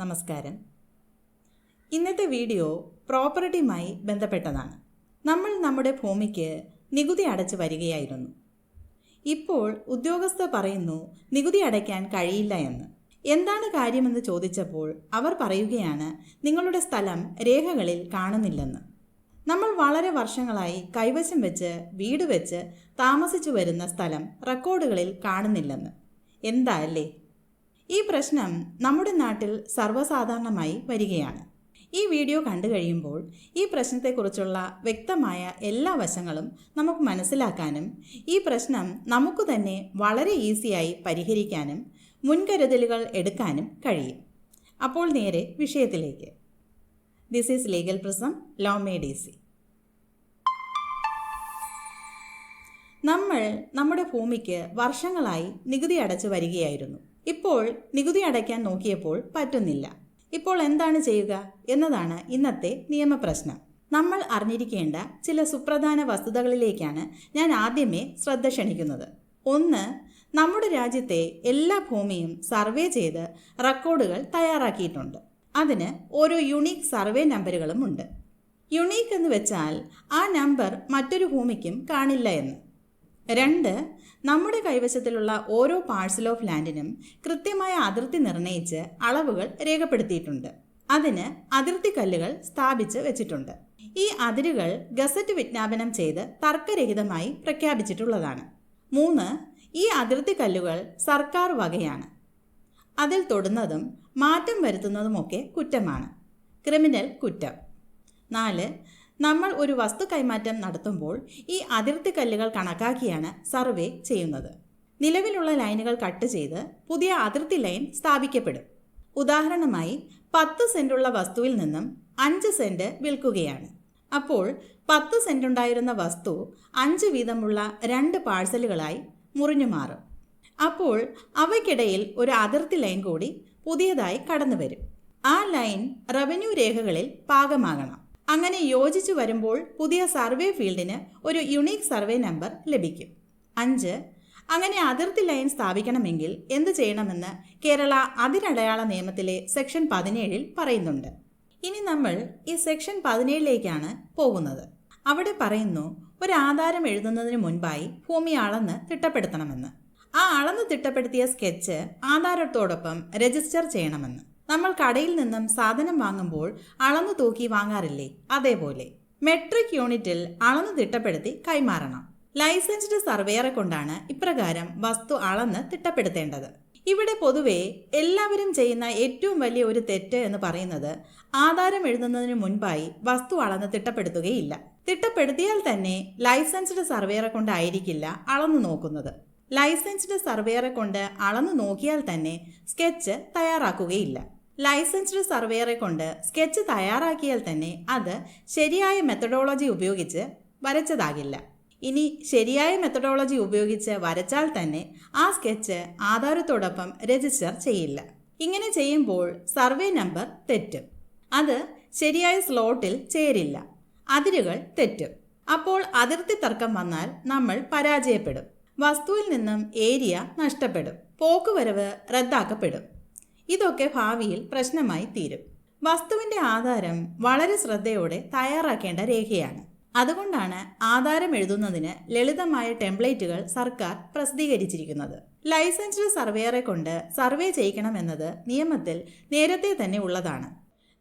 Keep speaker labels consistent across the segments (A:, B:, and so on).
A: നമസ്കാരം. ഇന്നത്തെ വീഡിയോ പ്രോപ്പർട്ടിയുമായി ബന്ധപ്പെട്ടതാണ്. നമ്മൾ നമ്മുടെ ഭൂമിക്ക് നികുതി അടച്ചു വരികയായിരുന്നു. ഇപ്പോൾ ഉദ്യോഗസ്ഥർ പറയുന്നു നികുതി അടയ്ക്കാൻ കഴിയില്ല എന്ന്. എന്താണ് കാര്യമെന്ന് ചോദിച്ചപ്പോൾ അവർ പറയുകയാണ് നിങ്ങളുടെ സ്ഥലം രേഖകളിൽ കാണുന്നില്ലെന്ന്. നമ്മൾ വളരെ വർഷങ്ങളായി കൈവശം വെച്ച് വീട് വെച്ച് താമസിച്ചു വരുന്ന സ്ഥലം റെക്കോർഡുകളിൽ കാണുന്നില്ലെന്ന്. എന്താ അല്ലേ? ഈ പ്രശ്നം നമ്മുടെ നാട്ടിൽ സർവസാധാരണമായി വരികയാണ്. ഈ വീഡിയോ കണ്ടു കഴിയുമ്പോൾ ഈ പ്രശ്നത്തെക്കുറിച്ചുള്ള വ്യക്തമായ എല്ലാ വശങ്ങളും നമുക്ക് മനസ്സിലാക്കാനും ഈ പ്രശ്നം നമുക്ക് തന്നെ വളരെ ഈസിയായി പരിഹരിക്കാനും മുൻകരുതലുകൾ എടുക്കാനും കഴിയും. അപ്പോൾ നേരെ വിഷയത്തിലേക്ക്. This is legal prism law made easy നമ്മൾ നമ്മുടെ ഭൂമിക്ക് വർഷങ്ങളായി നികുതി അടച്ചു വരികയായിരുന്നു. ഇപ്പോൾ നികുതി അടയ്ക്കാൻ നോക്കിയപ്പോൾ പറ്റുന്നില്ല. ഇപ്പോൾ എന്താണ് ചെയ്യുക എന്നതാണ് ഇന്നത്തെ നിയമപ്രശ്നം. നമ്മൾ അറിഞ്ഞിരിക്കേണ്ട ചില സുപ്രധാന വസ്തുതകളിലേക്കാണ് ഞാൻ ആദ്യമേ ശ്രദ്ധ ക്ഷണിക്കുന്നത്. ഒന്ന് നമ്മുടെ രാജ്യത്തെ എല്ലാ ഭൂമിയും സർവേ ചെയ്ത് റെക്കോർഡുകൾ തയ്യാറാക്കിയിട്ടുണ്ട്. അതിന് ഓരോ യുണീക്ക് സർവേ നമ്പറുകളും ഉണ്ട്. യുണീക്ക് എന്ന് വെച്ചാൽ ആ നമ്പർ മറ്റൊരു ഭൂമിക്കും കാണില്ല എന്ന്. രണ്ട് നമ്മുടെ കൈവശത്തിലുള്ള ഓരോ പാഴ്സൽ ഓഫ് ലാൻഡിനും കൃത്യമായ അതിർത്തി നിർണയിച്ച് അളവുകൾ രേഖപ്പെടുത്തിയിട്ടുണ്ട്. അതിന് അതിർത്തി കല്ലുകൾ സ്ഥാപിച്ച് വെച്ചിട്ടുണ്ട്. ഈ അതിരുകൾ ഗസറ്റ് വിജ്ഞാപനം ചെയ്ത് തർക്കരഹിതമായി പ്രഖ്യാപിച്ചിട്ടുള്ളതാണ്. മൂന്ന് ഈ അതിർത്തി കല്ലുകൾ സർക്കാർ വകയാണ്. അതിൽ തൊടുന്നതും മാറ്റം വരുത്തുന്നതുമൊക്കെ കുറ്റമാണ്. ക്രിമിനൽ കുറ്റം. നാല് നമ്മൾ ഒരു വസ്തു കൈമാറ്റം നടത്തുമ്പോൾ ഈ അതിർത്തി കല്ലുകൾ കണക്കാക്കിയാണ് സർവേ ചെയ്യുന്നത്. നിലവിലുള്ള ലൈനുകൾ കട്ട് ചെയ്ത് പുതിയ അതിർത്തി ലൈൻ സ്ഥാപിക്കപ്പെടും. ഉദാഹരണമായി പത്ത് സെന്റുള്ള വസ്തുവിൽ നിന്നും അഞ്ച് സെന്റ് വിൽക്കുകയാണ്. അപ്പോൾ പത്ത് സെന്റുണ്ടായിരുന്ന വസ്തു അഞ്ച് വീതമുള്ള രണ്ട് പാഴ്സലുകളായി മുറിഞ്ഞു മാറും. അപ്പോൾ അവയ്ക്കിടയിൽ ഒരു അതിർത്തി ലൈൻ കൂടി പുതിയതായി കടന്നു വരും ആ ലൈൻ റവന്യൂ രേഖകളിൽ പാകമാകണം. അങ്ങനെ യോജിച്ചു വരുമ്പോൾ പുതിയ സർവേ ഫീൽഡിന് ഒരു യുണീക്ക് സർവേ നമ്പർ ലഭിക്കും. അഞ്ച് അങ്ങനെ അതിർത്തി ലൈൻ സ്ഥാപിക്കണമെങ്കിൽ എന്ത് ചെയ്യണമെന്ന് കേരള അതിരടയാള നിയമത്തിലെ സെക്ഷൻ പതിനേഴിൽ പറയുന്നുണ്ട്. ഇനി നമ്മൾ ഈ സെക്ഷൻ പതിനേഴിലേക്കാണ് പോകുന്നത്. അവിടെ പറയുന്നു ഒരു ആധാരം എഴുതുന്നതിന് മുൻപായി ഭൂമി അളന്ന് തിട്ടപ്പെടുത്തണമെന്ന്. ആ അളന്ന് തിട്ടപ്പെടുത്തിയ സ്കെച്ച് ആധാരത്തോടൊപ്പം രജിസ്റ്റർ ചെയ്യണമെന്ന്. നമ്മൾ കടയിൽ നിന്നും സാധനം വാങ്ങുമ്പോൾ അളന്നു തൂക്കി വാങ്ങാറില്ലേ? അതേപോലെ. മെട്രിക് യൂണിറ്റിൽ അളന്നു തിട്ടപ്പെടുത്തി കൈമാറണം. ലൈസൻസ്ഡ് സർവേയറെ കൊണ്ടാണ് ഇപ്രകാരം വസ്തു അളന്ന് തിട്ടപ്പെടുത്തേണ്ടത്. ഇവിടെ പൊതുവെ എല്ലാവരും ചെയ്യുന്ന ഏറ്റവും വലിയ ഒരു തെറ്റ് എന്ന് പറയുന്നത് ആധാരം എഴുതുന്നതിന് മുൻപായി വസ്തു അളന്ന് തിട്ടപ്പെടുത്തുകയില്ല. തിട്ടപ്പെടുത്തിയാൽ തന്നെ ലൈസൻസ്ഡ് സർവേയറെ കൊണ്ടായിരിക്കില്ല അളന്നു നോക്കുന്നത്. ലൈസൻസ്ഡ് സർവേയറെ കൊണ്ട് അളന്നു നോക്കിയാൽ തന്നെ സ്കെച്ച് തയ്യാറാക്കുകയില്ല. ലൈസൻസ്ഡ് സർവേയറെ കൊണ്ട് സ്കെച്ച് തയ്യാറാക്കിയാൽ തന്നെ അത് ശരിയായ മെത്തഡോളജി ഉപയോഗിച്ച് വരച്ചതാകില്ല. ഇനി ശരിയായ മെത്തഡോളജി ഉപയോഗിച്ച് വരച്ചാൽ തന്നെ ആ സ്കെച്ച് ആധാരത്തോടൊപ്പം രജിസ്റ്റർ ചെയ്യില്ല. ഇങ്ങനെ ചെയ്യുമ്പോൾ സർവേ നമ്പർ തെറ്റും. അത് ശരിയായ സ്ലോട്ടിൽ ചേരില്ല. അതിരുകൾ തെറ്റും. അപ്പോൾ അതിർത്തി തർക്കം വന്നാൽ നമ്മൾ പരാജയപ്പെടും. വസ്തുവിൽ നിന്നും ഏരിയ നഷ്ടപ്പെടും. പോക്കുവരവ് റദ്ദാക്കപ്പെടും. ഇതൊക്കെ ഭാവിയിൽ പ്രശ്നമായി തീരും. വസ്തുവിന്റെ ആധാരം വളരെ ശ്രദ്ധയോടെ തയ്യാറാക്കേണ്ട രേഖയാണ്. അതുകൊണ്ടാണ് ആധാരം എഴുതുന്നതിന് ലളിതമായ ടെംപ്ലേറ്റുകൾ സർക്കാർ പ്രസിദ്ധീകരിച്ചിരിക്കുന്നത്. ലൈസൻസ്ഡ് സർവേയറെ കൊണ്ട് സർവേ ചെയ്യിക്കണമെന്നത് നിയമത്തിൽ നേരത്തെ തന്നെ ഉള്ളതാണ്.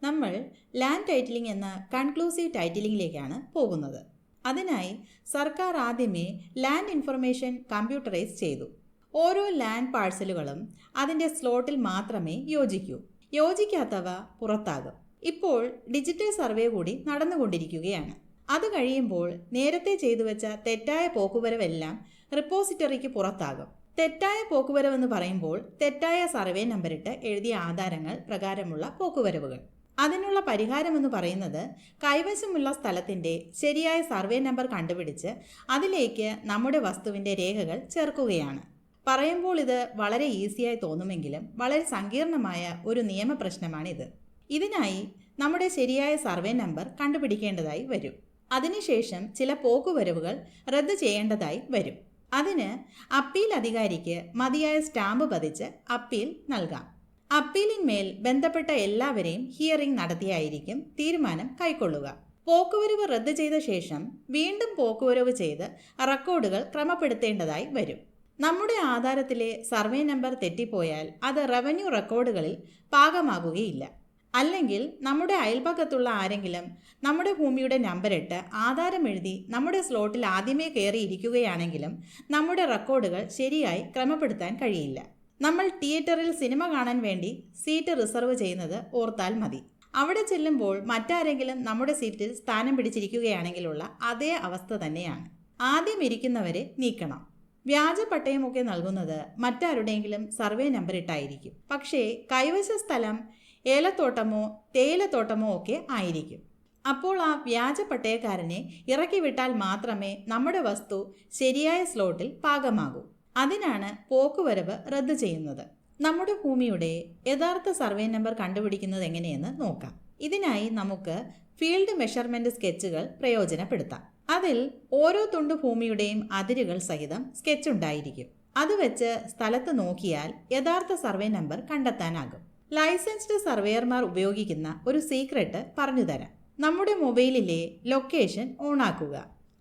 A: നമ്മൾ ലാൻഡ് ടൈറ്റിലിംഗ് എന്ന കൺക്ലൂസീവ് ടൈറ്റിലിംഗിലേക്കാണ് പോകുന്നത്. അതിനായി സർക്കാർ ആദ്യമേ ലാൻഡ് ഇൻഫർമേഷൻ കമ്പ്യൂട്ടറൈസ് ചെയ്തു. ഓരോ ലാൻഡ് പാഴ്സലുകളും അതിന്റെ സ്ലോട്ടിൽ മാത്രമേ യോജിക്കൂ. യോജിക്കാത്തവ പുറത്താകും. ഇപ്പോൾ ഡിജിറ്റൽ സർവേ കൂടി നടന്നുകൊണ്ടിരിക്കുകയാണ്. അത് കഴിയുമ്പോൾ നേരത്തെ ചെയ്തു വെച്ച തെറ്റായ പോക്കുവരവെല്ലാം റിപ്പോസിറ്ററിക്ക് പുറത്താകും. തെറ്റായ പോക്കുവരവെന്ന് പറയുമ്പോൾ തെറ്റായ സർവേ നമ്പറിട്ട് എഴുതിയ ആധാരങ്ങൾ പ്രകാരമുള്ള പോക്കുവരവുകൾ. അതിനുള്ള പരിഹാരമെന്ന് പറയുന്നത് കൈവശമുള്ള സ്ഥലത്തിന്റെ ശരിയായ സർവേ നമ്പർ കണ്ടുപിടിച്ച് അതിലേക്ക് നമ്മുടെ വസ്തുവിന്റെ രേഖകൾ ചേർക്കുകയാണ്. പറയുമ്പോൾ ഇത് വളരെ ഈസിയായി തോന്നുമെങ്കിലും വളരെ സങ്കീർണമായ ഒരു നിയമപ്രശ്നമാണിത് ഇതിനായി നമ്മുടെ ശരിയായ സർവേ നമ്പർ കണ്ടുപിടിക്കേണ്ടതായി വരും. അതിനുശേഷം ചില പോക്കുവരവുകൾ റദ്ദ് ചെയ്യേണ്ടതായി വരും. അതിന് അപ്പീൽ അധികാരിക്ക് മതിയായ സ്റ്റാമ്പ് പതിച്ച് അപ്പീൽ നൽകാം. അപ്പീലിന്മേൽ ബന്ധപ്പെട്ട എല്ലാവരെയും ഹിയറിംഗ് നടത്തിയായിരിക്കും തീരുമാനം കൈക്കൊള്ളുക. പോക്കുവരവ് റദ്ദ് ചെയ്ത ശേഷം വീണ്ടും പോക്കുവരവ് ചെയ്ത് റെക്കോർഡുകൾ ക്രമപ്പെടുത്തേണ്ടതായി വരും. നമ്മുടെ ആധാരത്തിലെ സർവേ നമ്പർ തെറ്റിപ്പോയാൽ അത് റവന്യൂ റെക്കോർഡുകളിൽ പാകമാകുകയില്ല. അല്ലെങ്കിൽ നമ്മുടെ അയൽപക്കത്തുള്ള ആരെങ്കിലും നമ്മുടെ ഭൂമിയുടെ നമ്പരിട്ട് ആധാരം എഴുതി നമ്മുടെ സ്ലോട്ടിൽ ആദ്യമേ കയറിയിരിക്കുകയാണെങ്കിലും നമ്മുടെ റെക്കോർഡുകൾ ശരിയായി ക്രമപ്പെടുത്താൻ കഴിയില്ല. നമ്മൾ തിയേറ്ററിൽ സിനിമ കാണാൻ വേണ്ടി സീറ്റ് റിസർവ് ചെയ്യുന്നത് ഓർത്താൽ മതി. അവിടെ ചെല്ലുമ്പോൾ മറ്റാരെങ്കിലും നമ്മുടെ സീറ്റിൽ സ്ഥാനം പിടിച്ചിരിക്കുകയാണെങ്കിലുള്ള അതേ അവസ്ഥ തന്നെയാണ്. ആദ്യം ഇരിക്കുന്നവരെ നീക്കണം. വ്യാജ പട്ടയമൊക്കെ നൽകുന്നത് മറ്റാരുടെയെങ്കിലും സർവേ നമ്പർ ഇട്ടായിരിക്കും. പക്ഷേ കൈവശ സ്ഥലം ഏലത്തോട്ടമോ തേയിലത്തോട്ടമോ ഒക്കെ ആയിരിക്കും. അപ്പോൾ ആ വ്യാജ പട്ടയക്കാരനെ ഇറക്കി വിട്ടാൽ മാത്രമേ നമ്മുടെ വസ്തു ശരിയായ സ്ലോട്ടിൽ പാകമാകൂ. അതിനാണ് പോക്കുവരവ് റദ്ദ് ചെയ്യുന്നത്. നമ്മുടെ ഭൂമിയുടെ യഥാർത്ഥ സർവേ നമ്പർ കണ്ടുപിടിക്കുന്നത് എങ്ങനെയെന്ന് നോക്കാം. ഇതിനായി നമുക്ക് ഫീൽഡ് മെഷർമെന്റ് സ്കെച്ചുകൾ പ്രയോജനപ്പെടുത്താം. അതിൽ ഓരോ തുണ്ട് ഭൂമിയുടെയും അതിരുകൾ സഹിതം സ്കെച്ച് ഉണ്ടായിരിക്കും. അത് വെച്ച് സ്ഥലത്ത് നോക്കിയാൽ യഥാർത്ഥ സർവേ നമ്പർ കണ്ടെത്താനാകും. ലൈസൻസ്ഡ് സർവേയർമാർ ഉപയോഗിക്കുന്ന ഒരു സീക്രട്ട് പറഞ്ഞുതരാം നമ്മുടെ മൊബൈലിലെ ലൊക്കേഷൻ ഓണാക്കുക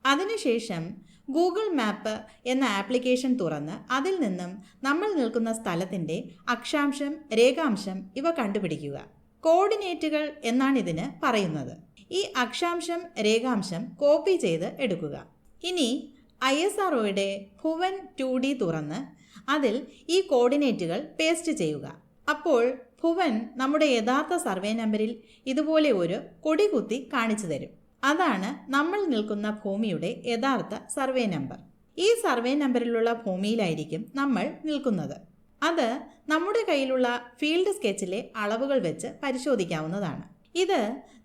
A: അതിനുശേഷം ഗൂഗിൾ മാപ്പ് എന്ന ആപ്ലിക്കേഷൻ തുറന്ന് അതിൽ നിന്നും നമ്മൾ നിൽക്കുന്ന സ്ഥലത്തിന്റെ അക്ഷാംശം രേഖാംശം ഇവ കണ്ടുപിടിക്കുക. കോർഡിനേറ്റുകൾ എന്നാണ് ഇതിന് പറയുന്നത്. ഈ അക്ഷാംശം രേഖാംശം കോപ്പി ചെയ്ത് എടുക്കുക. ഇനി I S R Bhuvan two D തുറന്ന് അതിൽ ഈ കോർഡിനേറ്റുകൾ പേസ്റ്റ് ചെയ്യുക. അപ്പോൾ ഭുവൻ നമ്മുടെ യഥാർത്ഥ സർവേ നമ്പറിൽ ഇതുപോലെ ഒരു കൊടി കുത്തി കാണിച്ചു തരും. അതാണ് നമ്മൾ നിൽക്കുന്ന ഭൂമിയുടെ യഥാർത്ഥ സർവേ നമ്പർ ഈ സർവേ നമ്പറിലുള്ള ഭൂമിയിലായിരിക്കും നമ്മൾ നിൽക്കുന്നത്. അത് നമ്മുടെ കയ്യിലുള്ള ഫീൽഡ് സ്കെച്ചിലെ അളവുകൾ വെച്ച് പരിശോധിക്കാവുന്നതാണ്. ഇത്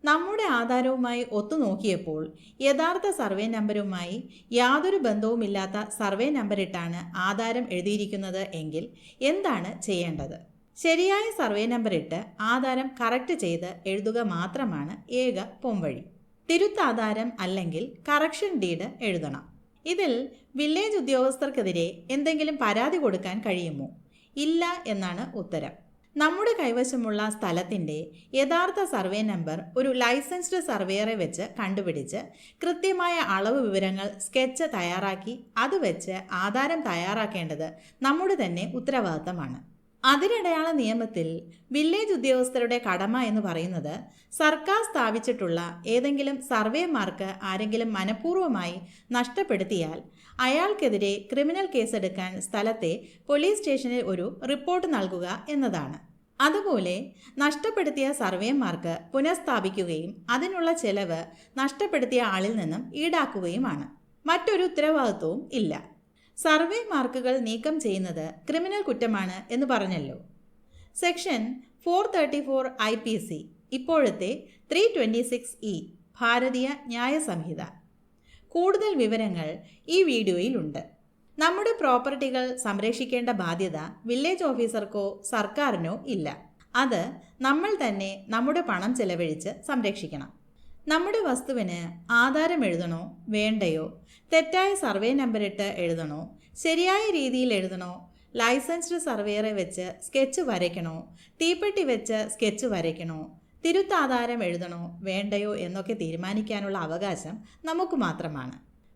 A: നമ്മുടെ ആധാരവുമായി ഒത്തു നോക്കിയപ്പോൾ യഥാർത്ഥ സർവേ നമ്പറുമായി യാതൊരു ബന്ധവുമില്ലാത്ത സർവേ നമ്പറിട്ടാണ് ആധാരം എഴുതിയിരിക്കുന്നത് എങ്കിൽ എന്താണ് ചെയ്യേണ്ടത്? ശരിയായ സർവേ നമ്പറിട്ട് ആധാരം കറക്റ്റ് ചെയ്ത് എഴുതുക മാത്രമാണ് ഏക പോംവഴി തിരുത്താധാരം അല്ലെങ്കിൽ കറക്ഷൻ ഡീഡ് എഴുതണം. ഇതിൽ വില്ലേജ് ഉദ്യോഗസ്ഥർക്കെതിരെ എന്തെങ്കിലും പരാതി കൊടുക്കാൻ കഴിയുമോ? ഇല്ല എന്നാണ് ഉത്തരം. നമ്മുടെ കൈവശമുള്ള സ്ഥലത്തിന്റെ യഥാർത്ഥ സർവേ നമ്പർ ഒരു ലൈസൻസ്ഡ് സർവേയറെ വെച്ച് കണ്ടുപിടിച്ച് കൃത്യമായ അളവ് വിവരങ്ങൾ സ്കെച്ച് തയ്യാറാക്കി അത് വെച്ച് ആധാരം തയ്യാറാക്കേണ്ടത് നമ്മുടെ തന്നെ ഉത്തരവാദിത്തമാണ്. അതിരടയാള നിയമത്തിൽ വില്ലേജ് ഉദ്യോഗസ്ഥരുടെ കടമ എന്ന് പറയുന്നത് സർക്കാർ സ്ഥാപിച്ചിട്ടുള്ള ഏതെങ്കിലും സർവേമാർക്ക് ആരെങ്കിലും മനഃപൂർവമായി നഷ്ടപ്പെടുത്തിയാൽ അയാൾക്കെതിരെ ക്രിമിനൽ കേസെടുക്കാൻ സ്ഥലത്തെ പോലീസ് സ്റ്റേഷനിൽ ഒരു റിപ്പോർട്ട് നൽകുക എന്നതാണ്. അതുപോലെ നഷ്ടപ്പെടുത്തിയ സർവേമാർക്ക് പുനഃസ്ഥാപിക്കുകയും അതിനുള്ള ചെലവ് നഷ്ടപ്പെടുത്തിയ ആളിൽ നിന്നും ഈടാക്കുകയുമാണ്. മറ്റൊരു ഉത്തരവാദിത്വവും ഇല്ല. സർവേ മാർക്കുകൾ നീക്കം ചെയ്യുന്നത് ക്രിമിനൽ കുറ്റമാണ് എന്ന് പറഞ്ഞല്ലോ. Section four thirty four I P C ഇപ്പോഴത്തെ ത്രീ ട്വന്റി സിക്സ് ഇ ഭാരതീയ ന്യായ സംഹിത. കൂടുതൽ വിവരങ്ങൾ ഈ വീഡിയോയിലുണ്ട്. നമ്മുടെ പ്രോപ്പർട്ടികൾ സംരക്ഷിക്കേണ്ട ബാധ്യത വില്ലേജ് ഓഫീസർക്കോ സർക്കാരിനോ ഇല്ല. അത് നമ്മൾ തന്നെ നമ്മുടെ പണം ചെലവഴിച്ച് സംരക്ഷിക്കണം. നമ്മുടെ വസ്തുവിന് ആധാരം എഴുതണോ? വേണ്ടയോ? തെറ്റായ സർവേ നമ്പറിട്ട് എഴുതണോ? ശരിയായ രീതിയിൽ എഴുതണോ? ലൈസൻസ്ഡ് സർവേയറെ വെച്ച് സ്കെച്ച് വരയ്ക്കണോ? തീപ്പെട്ടി വെച്ച് സ്കെച്ച് വരയ്ക്കണോ? തിരുത്താധാരം എഴുതണോ? വേണ്ടയോ? എന്നൊക്കെ തീരുമാനിക്കാനുള്ള അവകാശം നമുക്ക് മാത്രമാണ്.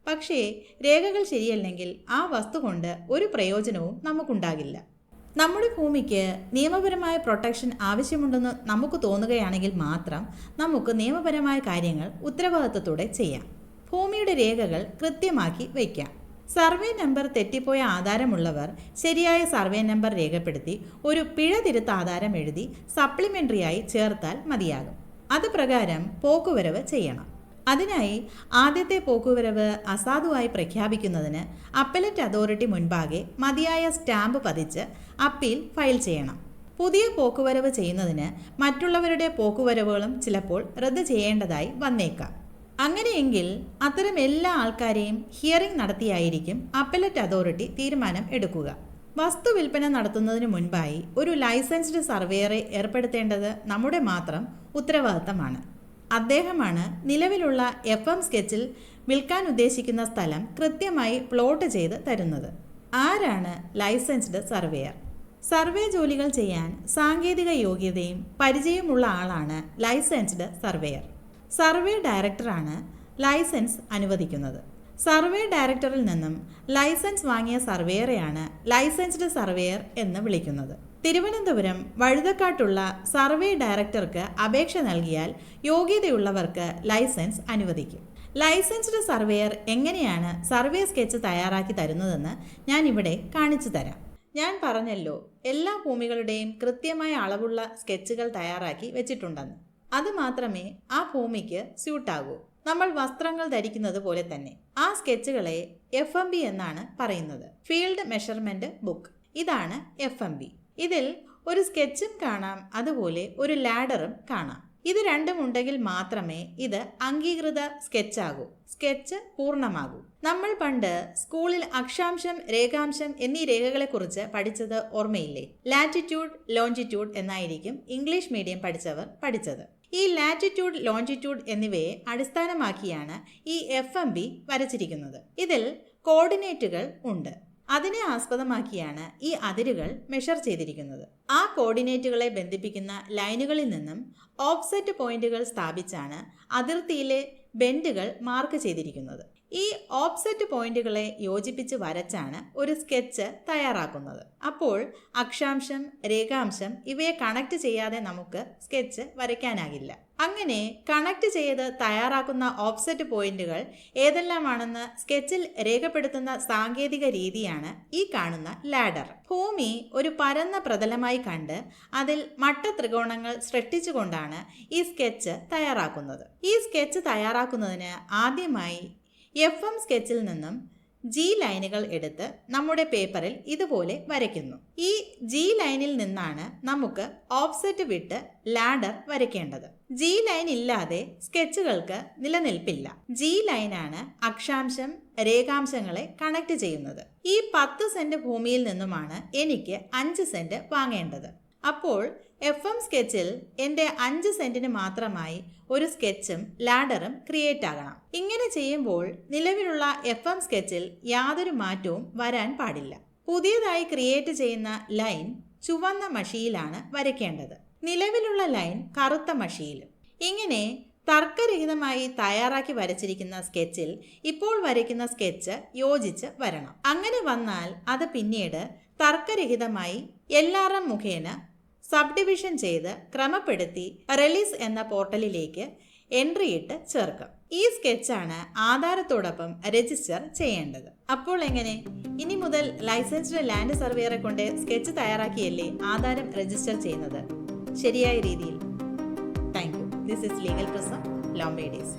A: പക്ഷേ രേഖകൾ ശരിയല്ലെങ്കിൽ ആ വസ്തു കൊണ്ട് ഒരു പ്രയോജനവും നമുക്കുണ്ടാകില്ല. നമ്മുടെ ഭൂമിക്ക് നിയമപരമായ പ്രൊട്ടക്ഷൻ ആവശ്യമുണ്ടെന്ന് നമുക്ക് തോന്നുകയാണെങ്കിൽ മാത്രം നമുക്ക് നിയമപരമായ കാര്യങ്ങൾ ഉത്തരവാദിത്വത്തോടെ ചെയ്യാം. ഭൂമിയുടെ രേഖകൾ കൃത്യമാക്കി വയ്ക്കാം. സർവേ നമ്പർ തെറ്റിപ്പോയ ആധാരമുള്ളവർ ശരിയായ സർവേ നമ്പർ രേഖപ്പെടുത്തി ഒരു പിഴ തിരുത്ത ആധാരം എഴുതി സപ്ലിമെന്ററിയായി ചേർത്താൽ മതിയാകും. അത് പ്രകാരം പോക്കുവരവ് ചെയ്യണം. അതിനായി ആദ്യത്തെ പോക്കുവരവ് അസാധുവായി പ്രഖ്യാപിക്കുന്നതിന് അപ്പലറ്റ് അതോറിറ്റി മുൻപാകെ മതിയായ സ്റ്റാമ്പ് പതിച്ച് അപ്പീൽ ഫയൽ ചെയ്യണം. പുതിയ പോക്കുവരവ് ചെയ്യുന്നതിന് മറ്റുള്ളവരുടെ പോക്കുവരവുകളും ചിലപ്പോൾ റദ്ദ് ചെയ്യേണ്ടതായി വന്നേക്കാം. അങ്ങനെയെങ്കിൽ അത്തരം എല്ലാ ആൾക്കാരെയും ഹിയറിംഗ് നടത്തിയായിരിക്കും അപ്പലറ്റ് അതോറിറ്റി തീരുമാനം എടുക്കുക. വസ്തു വിൽപ്പന നടത്തുന്നതിന് മുൻപായി ഒരു ലൈസൻസ്ഡ് സർവേയറെ ഏർപ്പെടുത്തേണ്ടത് നമ്മുടെ മാത്രം ഉത്തരവാദിത്തമാണ്. അദ്ദേഹമാണ് നിലവിലുള്ള എഫ് എം സ്കെച്ചിൽ വിൽക്കാൻ ഉദ്ദേശിക്കുന്ന സ്ഥലം കൃത്യമായി പ്ലോട്ട് ചെയ്ത് തരുന്നത്. ആരാണ് ലൈസൻസ്ഡ് സർവേയർ? സർവേ ജോലികൾ ചെയ്യാൻ സാങ്കേതിക യോഗ്യതയും പരിചയമുള്ള ആളാണ് ലൈസൻസ്ഡ് സർവേയർ. സർവേ ഡയറക്ടറാണ് ലൈസൻസ് അനുവദിക്കുന്നത്. സർവേ ഡയറക്ടറിൽ നിന്നും ലൈസൻസ് വാങ്ങിയ സർവേയറെയാണ് ലൈസൻസ്ഡ് സർവേയർ എന്ന് വിളിക്കുന്നത്. തിരുവനന്തപുരം വഴുതക്കാട്ടുള്ള സർവേ ഡയറക്ടർക്ക് അപേക്ഷ നൽകിയാൽ യോഗ്യതയുള്ളവർക്ക് ലൈസൻസ് അനുവദിക്കും. ലൈസൻസ്ഡ് സർവേയർ എങ്ങനെയാണ് സർവേ സ്കെച്ച് തയ്യാറാക്കി തരുന്നതെന്ന് ഞാൻ ഇവിടെ കാണിച്ചു തരാം. ഞാൻ പറഞ്ഞല്ലോ എല്ലാ ഭൂമികളുടെയും കൃത്യമായ അളവുള്ള സ്കെച്ചുകൾ തയ്യാറാക്കി വെച്ചിട്ടുണ്ടെന്ന്. അത് മാത്രമേ ആ ഭൂമിക്ക് സ്യൂട്ടാകൂ. നമ്മൾ വസ്ത്രങ്ങൾ ധരിക്കുന്നത് പോലെ തന്നെ ആ സ്കെച്ചുകളെ എഫ് എന്നാണ് പറയുന്നത്. Field measurement book. ഇതാണ് എഫ് ഇതിൽ ഒരു സ്കെച്ചും കാണാം അതുപോലെ ഒരു ലാഡറും കാണാം. ഇത് രണ്ടും ഉണ്ടെങ്കിൽ മാത്രമേ ഇത് അംഗീകൃത സ്കെച്ചാകൂ. സ്കെച്ച് പൂർണമാകൂ. നമ്മൾ പണ്ട് സ്കൂളിൽ അക്ഷാംശം രേഖാംശം എന്നീ രേഖകളെക്കുറിച്ച് പഠിച്ചത് ഓർമ്മയില്ലേ? ലാറ്റിറ്റ്യൂഡ് ലോഞ്ചിറ്റ്യൂഡ് എന്നായിരിക്കും ഇംഗ്ലീഷ് മീഡിയം പഠിച്ചവർ പഠിച്ചത്. ഈ ലാറ്റിറ്റ്യൂഡ് ലോഞ്ചിറ്റ്യൂഡ് എന്നിവയെ അടിസ്ഥാനമാക്കിയാണ് ഈ എഫ് എം ബി വരച്ചിരിക്കുന്നത്. ഇതിൽ കോർഡിനേറ്റുകൾ ഉണ്ട്. അതിനെ ആസ്പദമാക്കിയാണ് ഈ അതിരുകൾ മെഷർ ചെയ്തിരിക്കുന്നത്. ആ കോർഡിനേറ്റുകളെ ബന്ധിപ്പിക്കുന്ന ലൈനുകളിൽ നിന്നും ഓഫ്സെറ്റ് പോയിന്റുകൾ സ്ഥാപിച്ചാണ് അതിർത്തിയിലെ ബെൻഡുകൾ മാർക്ക് ചെയ്തിരിക്കുന്നത്. ഈ ഓഫ്സെറ്റ് പോയിന്റുകളെ യോജിപ്പിച്ച് വരച്ചാണ് ഒരു സ്കെച്ച് തയ്യാറാക്കുന്നത്. അപ്പോൾ അക്ഷാംശം രേഖാംശം ഇവയെ കണക്ട് ചെയ്യാതെ നമുക്ക് സ്കെച്ച് വരയ്ക്കാനാകില്ല. അങ്ങനെ കണക്ട് ചെയ്ത് തയ്യാറാക്കുന്ന ഓഫ്സെറ്റ് പോയിന്റുകൾ ഏതെല്ലാമാണെന്ന് സ്കെച്ചിൽ രേഖപ്പെടുത്തുന്ന സാങ്കേതിക രീതിയാണ് ഈ കാണുന്ന ലാഡർ ഭൂമി ഒരു പരന്ന പ്രതലമായി കണ്ട് അതിൽ മട്ട ത്രികോണങ്ങൾ സൃഷ്ടിച്ചുകൊണ്ടാണ് ഈ സ്കെച്ച് തയ്യാറാക്കുന്നത്. ഈ സ്കെച്ച് തയ്യാറാക്കുന്നതിന് ആദ്യമായി എഫ് എം സ്കെച്ചിൽ നിന്നും ജി ലൈനുകൾ എടുത്ത് നമ്മുടെ പേപ്പറിൽ ഇതുപോലെ വരയ്ക്കുന്നു. ഈ ജി ലൈനിൽ നിന്നാണ് നമുക്ക് ഓഫ്സെറ്റ് വിട്ട് ലാഡർ വരയ്ക്കേണ്ടത്. ജി ലൈൻ ഇല്ലാതെ സ്കെച്ചുകൾക്ക് നിലനിൽപ്പില്ല. ജി ലൈനാണ് അക്ഷാംശം രേഖാംശങ്ങളെ കണക്ട് ചെയ്യുന്നത്. ഈ പത്ത് സെന്റ് ഭൂമിയിൽ നിന്നുമാണ് എനിക്ക് അഞ്ച് സെന്റ് വാങ്ങേണ്ടത്. അപ്പോൾ എഫ് എം സ്കെച്ചിൽ എന്റെ അഞ്ച് സെന്റിന് മാത്രമായി ഒരു സ്കെച്ചും ലാഡറും ക്രിയേറ്റ് ആകണം. ഇങ്ങനെ ചെയ്യുമ്പോൾ നിലവിലുള്ള എഫ് എം സ്കെച്ചിൽ യാതൊരു മാറ്റവും വരാൻ പാടില്ല. പുതിയതായി ക്രിയേറ്റ് ചെയ്യുന്ന ലൈൻ ചുവന്ന മഷിയിലാണ് വരയ്ക്കേണ്ടത്. നിലവിലുള്ള ലൈൻ കറുത്ത മഷിയിലും. ഇങ്ങനെ തർക്കരഹിതമായി തയ്യാറാക്കി വരച്ചിരിക്കുന്ന സ്കെച്ചിൽ ഇപ്പോൾ വരയ്ക്കുന്ന സ്കെച്ച് യോജിച്ച് വരണം. അങ്ങനെ വന്നാൽ അത് പിന്നീട് തർക്കരഹിതമായി എല്ലാറും മുഖേന സബ് ഡിവിഷൻ ചെയ്ത് ക്രമപ്പെടുത്തി റിലീസ് എന്ന പോർട്ടലിലേക്ക് എൻട്രി ഇട്ട് ചേർക്കാം. ഈ സ്കെച്ചാണ് ആധാരത്തോടൊപ്പം രജിസ്റ്റർ ചെയ്യേണ്ടത്. അപ്പോൾ എങ്ങനെ? ഇനി മുതൽ ലൈസൻസ്ഡ് ലാൻഡ് സർവേയറെ കൊണ്ട് സ്കെച്ച് തയ്യാറാക്കിയല്ലേ ആധാരം രജിസ്റ്റർ ചെയ്യുന്നത്? ശരിയായ രീതിയിൽ. Thank you. This is legal prism law made easy